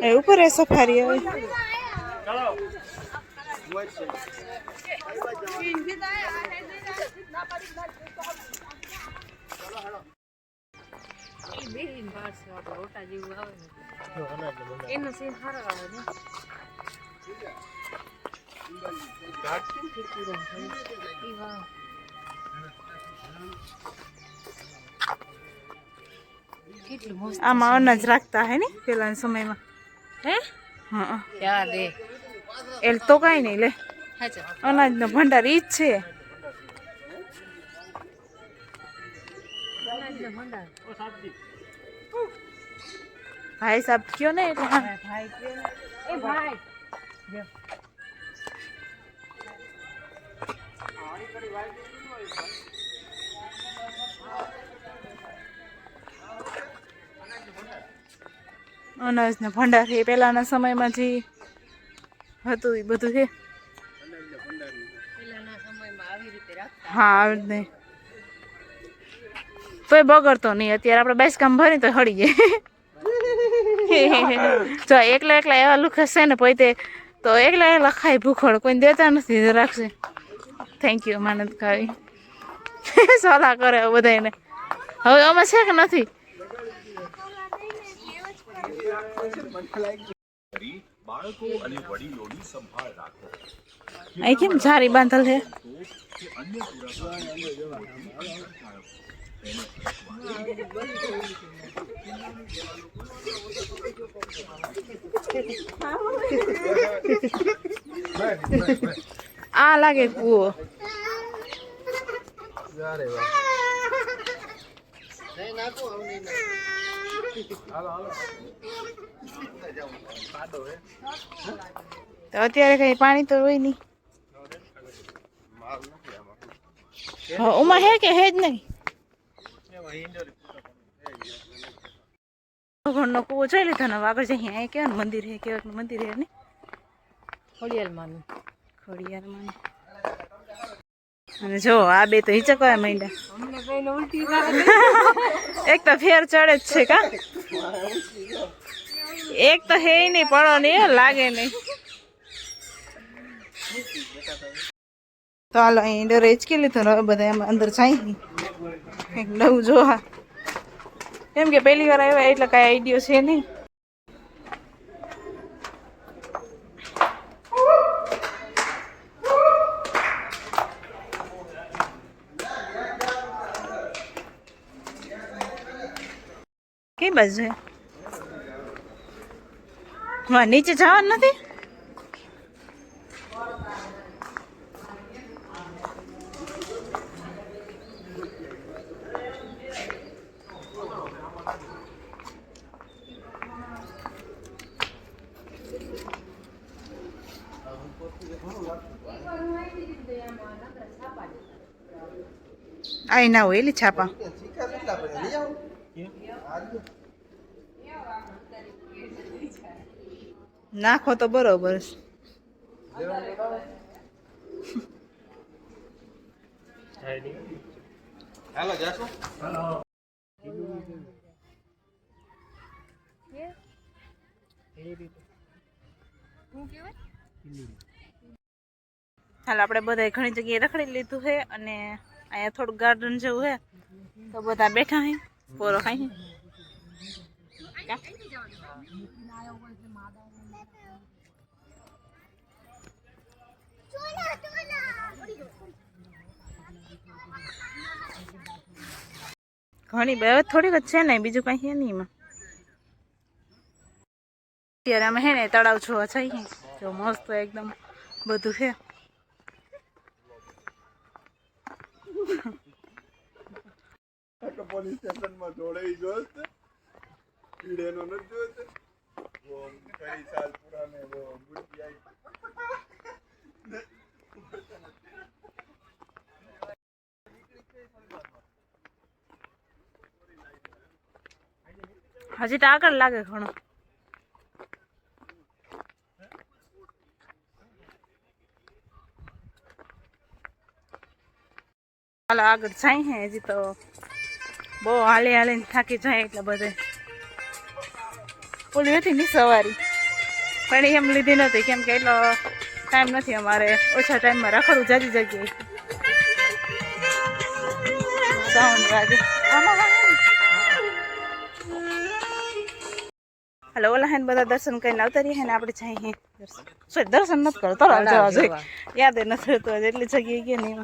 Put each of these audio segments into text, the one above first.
એ ઉપર એ સફારી આવે આમાં અનાજ રાખતા હે ને પેલાના સમયમાં. હે? હા દે. એલ તો કાંઈ નહીં લે. અનાજનો ભંડાર ઈ જ છે. ભાઈ સાહેબ કયો ને એટલે ભાઈ. એ ભાઈ. જો. અનાજનો ભંડાર એ પેલાના સમયમાં જે હતું એ બધું છે. પેલાના સમયમાં આવી રીતે રાખતા. હા આવે જ નહીં તોય બગડતો નહીં. અત્યારે આપણે બેસ કામ ભરી તો હળી જાય. જો એકલા એકલા એવા લુખસ છે ને પોતે તો એકલા એકલા ખાય ભૂખડ. કોઈ દેતા નથી રાખશે. થેન્ક યુ માનદ ખાવી સલાહ કરે બધાને હવે અમે છે કે નથી? બાળકો અને વડીલોની સંભાળ રાખો અહીં કેમ જારી બાંધલ છે કે અન્ય પુરાવા આ લાગે કૂવો તો અત્યારે કઈ પાણી તો હોય નહીં. ઉમાં હે કે હે જ નહીં? ભગવાનનો કૂવો જોઈ લીધો ને આગળ જઈએ. અહીં કેવાનું મંદિર હે કેવાનું મંદિર હે ને ખોડિયાલમાંનું. ખોડિયારમાં અને જો, આ બે તો હિચકવા માંડ્યા. એક તો ફેર ચડે જ છે, કા? એક તો હે નહીં, પડો નહીં લાગે નહીં. તો હાલો, અહીં ડર હિચકી લીધું હવે બધા એમાં અંદર જાય કંઈક નવું જોવા. કેમ કે પહેલી વાર આવ્યા, એટલે કાંઈ આઈડિયો છે નહીં. કઈ બાજુ છે હા નીચે જવાનું નથી આ ના હોય એલી છાપા નાખો તો બરોબર. હાલ આપણે બધા ઘણી જગ્યાએ રખડી લીધું છે અને અહીંયા થોડું ગાર્ડન જેવું છે તો બધા બેઠા હે પોરો ખાઈ ઘણી બે થોડીક જ છે ને, બીજું કઈ છે નહીં અત્યારે અમે હે ને તળાવ જોવા જઈએ જો મસ્ત એકદમ બધું છે. પોલીસ સ્ટેશનમાં જોડાઈ જોત પીડેનો નથી જોત वो कई साल पुराने वो मूर्ति आई હજી તો આગળ લાગે ઘણો ચાલો આગળ જાય હે હજી તો બહુ હાલે હાલે થાકી જાય એટલે બધે ઓલી હતી ની સવારી. પણ એમ લીધી નહોતી કેમ કે એટલો ટાઈમ નથી અમારે. ઓછા ટાઈમમાં રાખડું જાજી જગ્યાએ સાઉન્ડ વાગે. હાલો ઓલા હેન બધા દર્શન કરીને આવતા રહીએ ને આપણે જઈએ દર્શન સોરી દર્શન નથી કરો તળાવ જવા. જોઈએ યાદ નથી રહેતું એટલી જગ્યાએ ગયા નહીં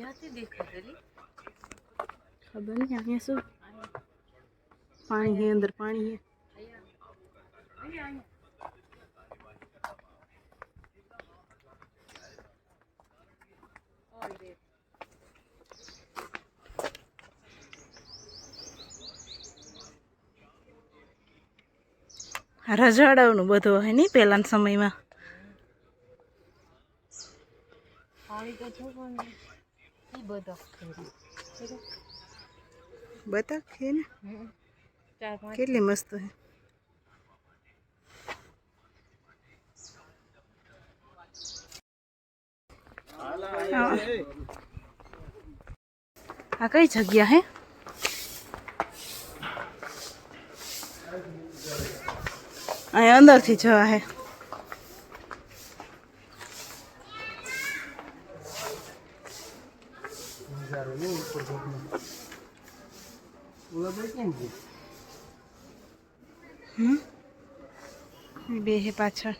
ક્યાંથી દેખાતેલી ખબર નહીં અહીંયા શું? પાણી હે અંદર પાણી હે. રજવાડાઓનું બધું હોય નહીં પહેલાના સમયમાં? પાણી તો જો પણ ઈ બધો બતા છે ને ચાર પાંચ. કેટલી મસ્ત છે હા. આ કઈ જગ્યા હે? અહીંયા અંદરથી જવા હે. પાછળ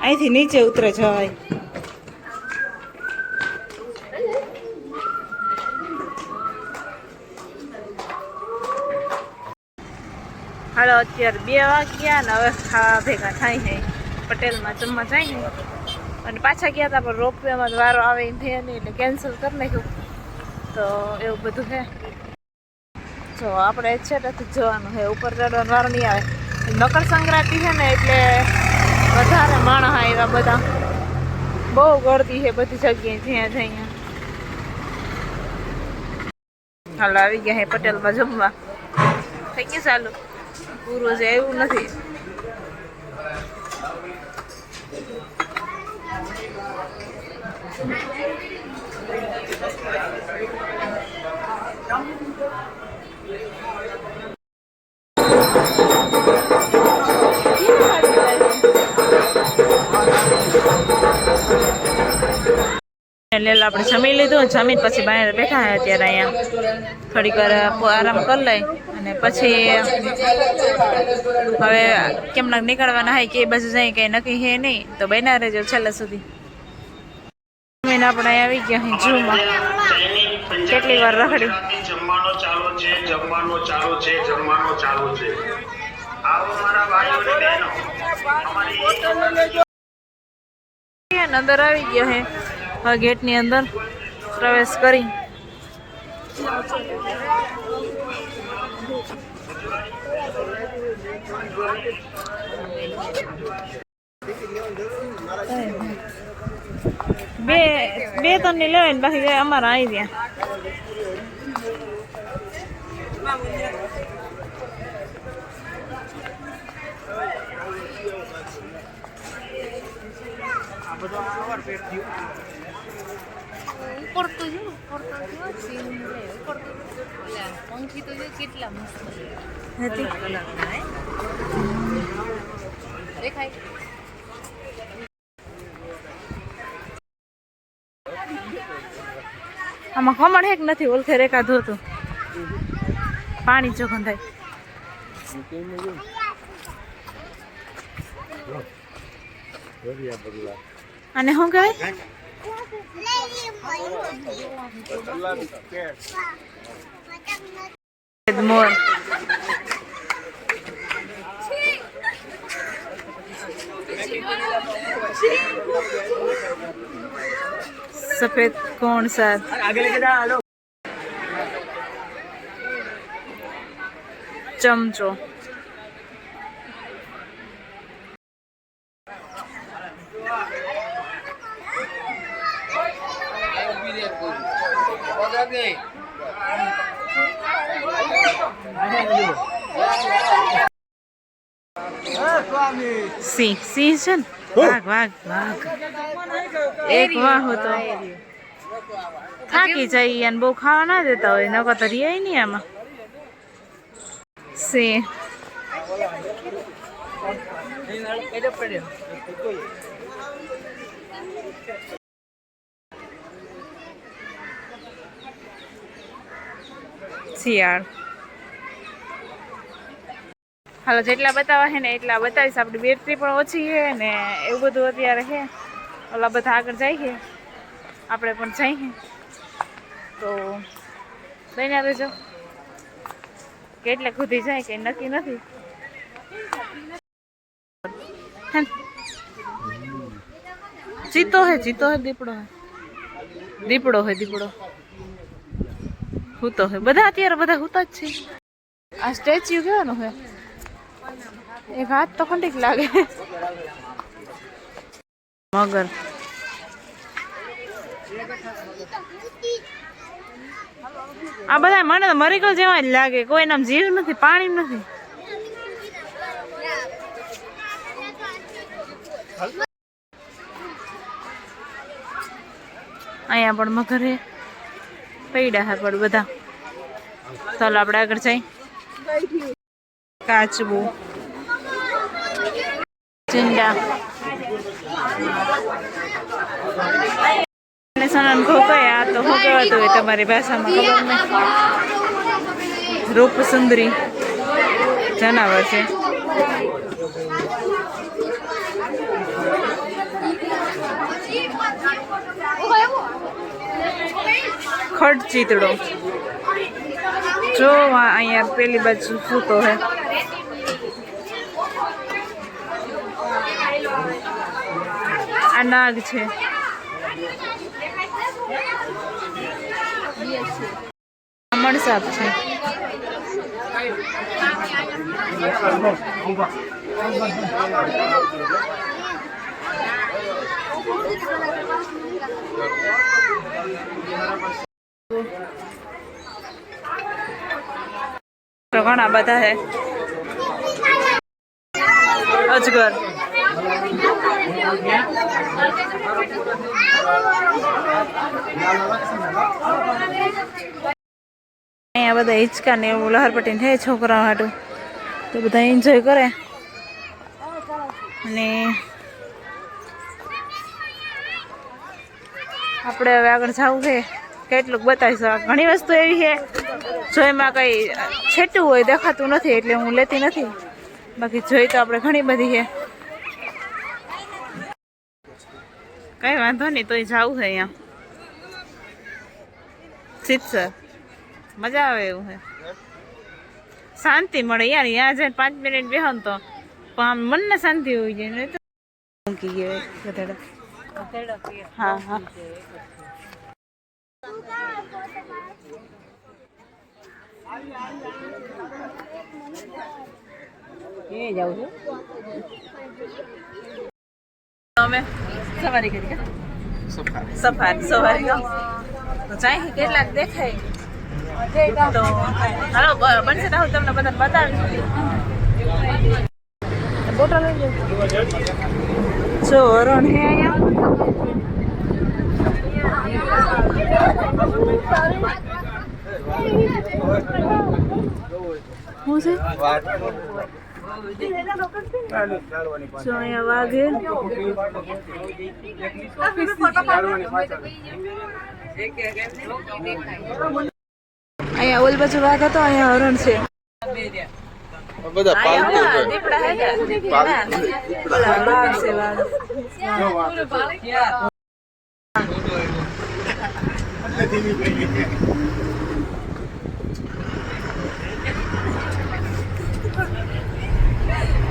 અહીંથી નીચે ઉતરે જવાય અત્યારે બે વાગ્યા ને હવે ખાવા ભેગા થાય છે પટેલમાં જમવા જાય ને. અને પાછા ગયા હતા પણ રોપવેમાં વારો આવે એમ થયા નહીં, એટલે કેન્સલ કરી નાખ્યું. તો એવું બધું છે જો, આપણે છેટેથી જવાનું છે ઉપર ચડવાનો વારો નહીં આવે. મકર સંક્રાંતિ છે ને, એટલે વધારે માણસ આવ્યા બધા. બહુ ગળતી છે બધી જગ્યાએ, જ્યાં જઈએ હાલ, આવી ગયા છે પટેલમાં જમવા. થઈ ગયું ચાલુ? પૂરું છે, એવું નથી. એટલે આપણે જમી લીધું, જમીન પછી બહાર બેઠા અત્યારે અહીંયા. થોડીક વાર આરામ કરી લઈ. અને પછી હવે કેમના નીકળવાના હોય કે બાજુ જાય કંઈ નક્કી હે નહીં તો બન્યા રહેજો છેલ્લે સુધી. જમીન આપણે આવી ગયા અહીં જૂમાં. કેટલી વાર રખડી. જમવાનો ચાલુ છે જમવાનો ચાલુ છે જમવાનો ચાલુ છે. આવો મારા ભાઈઓ અને બહેનો. અમારી અંદર આવી ગયા હે. હવે ગેટની અંદર પ્રવેશ કરી. બે બે ત્રણની લેવાય ને બાકી અમારા આવી ગયા. ઉપર જો ઉપર જો સીન રે ઉપર ઓલા પંખી તો જો કેટલા મસ્ત. હતી દેખાય? આમાં ખમણ હેક નથી ઓલખે રેખા ધોતું. પાણી ચોખન થાય અને શું કહેવાય? મોર सफ़ेद कौन सा चमचो। સિંહ સિંહ છે વાઘ વાઘ વાઘ. એક વાહ હતો. થાકી જઈએ અને બહુ ખાવા ના દેતા હોય નકો તો રિયાય નહીં આમાં. સે. શિયાળ. હાલો, જેટલા બતાવવા છે ને એટલા બતાવીશ. આપણી બેટરી પણ ઓછી છે ને એવું બધું અત્યારે છે ઓલા બધા આગળ જાય છે આપણે પણ જઈએ તો લઈને રહેજો કેટલે સુધી જાય કે નક્કી નથી? ચીતો હે ચીતો હે, દીપડો હે. દીપડો હે, દીપડો. હૂતો હે. બધા અત્યારે બધા હૂતા જ છે. આ સ્ટેચ્યુ કેવાનું હે? એક હાથ તો ખંડીક લાગે મગર આ બધા મને તો મરીકલ જેવા જ લાગે કોઈ નામ જીવ નથી પાણી નથી અહીંયા પણ મગર પૈડા હા પણ બધા. ચાલો, આપણે આગળ જઈ. કાચબું. ચીંડા અને સનન ખોકાય આ તો શું કહેવાતું હોય તમારી ભાષામાં ખબર નહીં. રૂપ સુંદરી જનાવર છે. ખડ ચીતડો જો અહીંયા પેલી બાજુ સૂતો હે. આ નાગ છે મણસાપ છે. ઘણા બધા હે. અજગર. અહીંયા બધા હિંચકા ને એવું લહરપટ્ટી છે છોકરાઓ હાટું. તો બધા એન્જોય કરે. અને આપણે હવે આગળ જવું છે. કેટલુંક બતાવીશું. ઘણી વસ્તુ એવી છે જો એમાં કંઈ છેટું હોય, દેખાતું નથી, એટલે હું લેતી નથી. બાકી જોઈ તો આપણે ઘણી બધી છે. કઈ વાંધો નહીં, તોય જવું છે અહીંયા. સિત્સર મજા આવે એવું છે શાંતિ મળે યાર ત્યાં જઈને પાંચ મિનિટ બેહો તો. પણ આમ મનને શાંતિ હોવી જોઈએ નહીં તો મૂકી ગયો હા હા. અમે સવારી કરી સફાર. સવારી તો જાય કેટલાક દેખાય? તો હાલો બનશે તો તમને બધા બતાવીશ. બોટલ જો હરણ હે અહીંયા. છે? અહીંયા વાઘે. અહીંયા ઓલ બાજુ વાઘ હતો અહીંયા હરણ છે. બધા પાલતુ છે દીપડા હે ને? પાલતુ ઓલા વાઘ છે વાઘ અહીંયા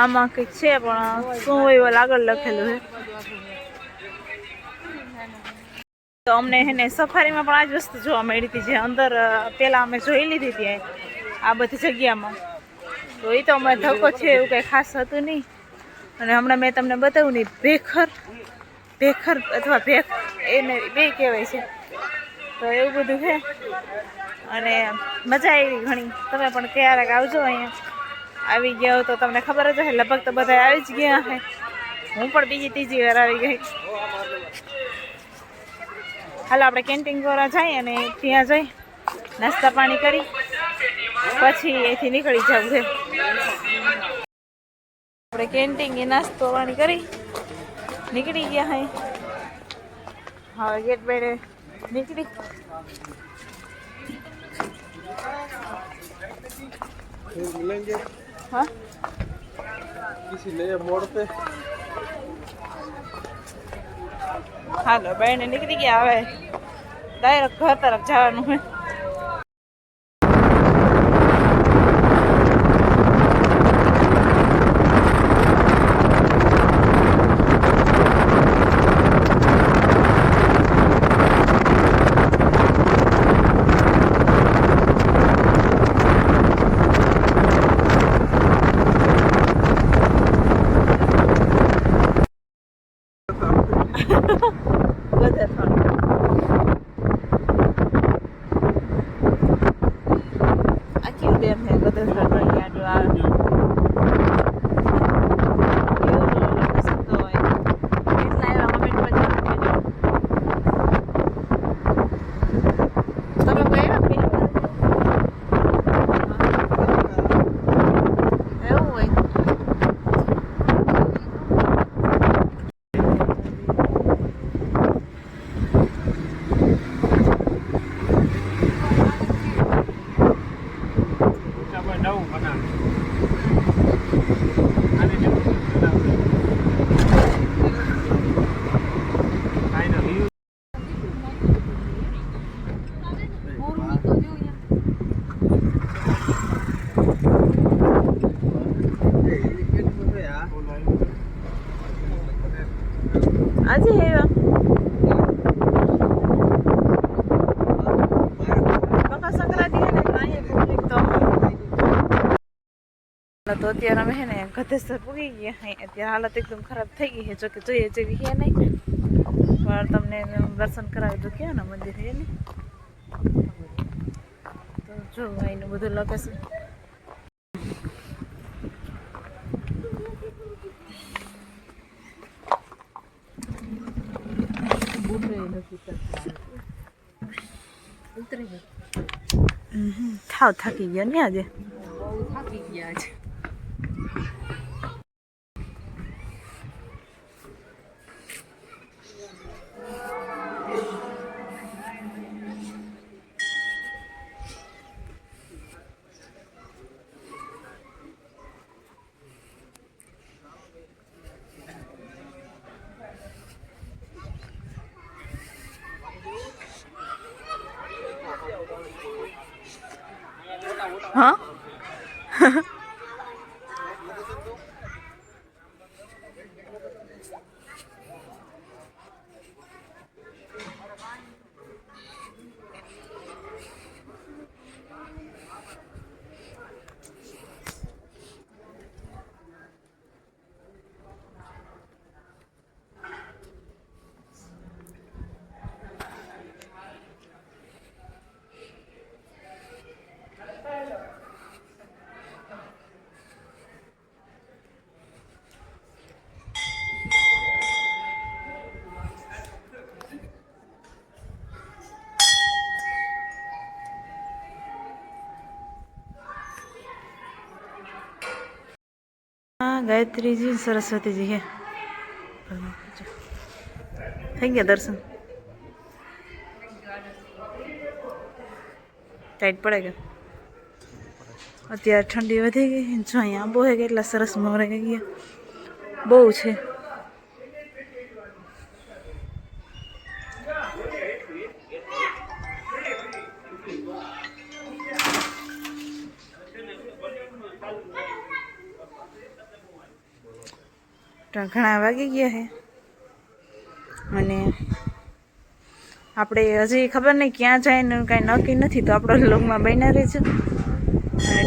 આમાં કંઈક છે, પણ શું હોય એવું આગળ લખેલું છે. તો અમને હેને સફારીમાં પણ આ જ વસ્તુ જોવા મળી હતી, જે અંદર પહેલાં અમે જોઈ લીધી હતી આ બધી જગ્યામાં. તો એ તો અમારે ધક્કો છે એવું કંઈ ખાસ હતું નહીં. અને હમણાં મેં તમને બતાવ્યું નહીં ભેખર ભેખર અથવા ભેખ, એને બે કહેવાય છે. તો એવું બધું છે. અને મજા આવી ઘણી. તમે પણ ક્યારેક આવજો અહીંયા. આવી ગયા તો તમને ખબર જ હશે, લગભગ તો બધા આવી જ ગયા હશે. હું પણ બીજી ત્રીજી વાર આવી ગઈ. હાલો, આપણે કેન્ટીન દ્વારા જઈએ અને ત્યાં જઈ, નાસ્તા પાણી કરી, પછી અહીંથી નીકળી જવું છે આપણે કેન્ટીન એ નાસ્તો પાણી કરી, નીકળી ગયા હે. હવે ગેટ બેડે નીકળી. फिर मिलेंगे હા किसी नए मोड़ पे હાલો બેને નીકળી ગયા હવે ડાયરેક્ટ ઘર તરફ જવાનું છે તો અત્યારે અમે છે ને ગધેસર પૂગી ગયા હે અત્યારે હાલત એકદમ ખરાબ થઈ ગઈ છે જોકે જોઈએ જેવી છે નહીં. પણ તમને દર્શન કરાવી દો ક્યાં ને મંદિર છે ને? તો જો અહીંનું બધું લોકેશન થાવ થાકી ગયા ને આજે? બહુ થાકી ગયા છે. હા ગાયત્રીજી સરસ્વતીજી હે થઈ ગયા દર્શન ટાઈટ પડે કે અત્યારે ઠંડી વધી ગઈ જો અહીંયા આંબો હે કેટલા સરસ મોરે ગયા બહુ છે ઘણા વાગી ગયા છે અને આપણે હજી ખબર નહીં ક્યાં જાય ને કાંઈ નક્કી નથી તો આપણો લોગમાં બન્યા રહેજો.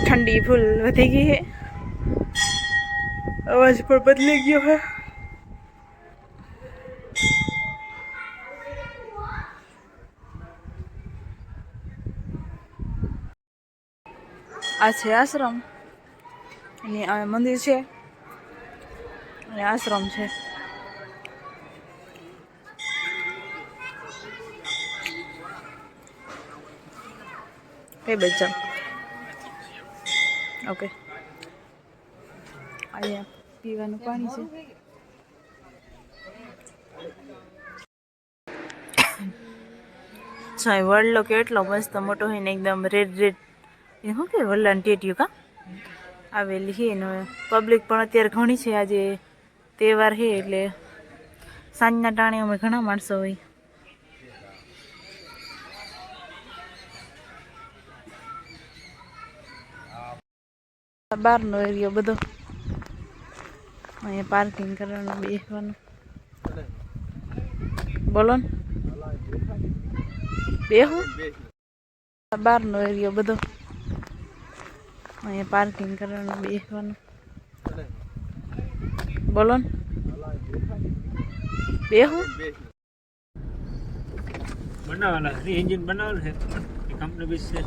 ઠંડી ફૂલ વધી ગઈ છે અવાજ પણ બદલી ગયો છે આ છે આશ્રમ. અને આ મંદિર છે. અને આશ્રમ છે. કઈ બચ્ચા. ઓકે અહીંયા પીવાનું પાણી છે સાઈ, વડલો કેટલો મસ્ત મોટો હોય ને એકદમ રેડ રેડ એ શું કે વડલાની ટેટીયું કા? આવેલી છે એનો પબ્લિક પણ અત્યારે ઘણી છે આજે. તહેવાર છે એટલે સાંજના ટાણે અમે ઘણા માણસો હોય. બહારનો એરિયો બધો. અહીંયા પાર્કિંગ કરવાનું, બેસવાનું. બોલો ને. બેહું? બહારનો એરિયો બધો. અહીંયા પાર્કિંગ કરવાનું, બેસવાનું. બોલો ને બે હું બનાવવાના છે. એન્જિન બનાવવાનું છે. કંપની બીજ છે.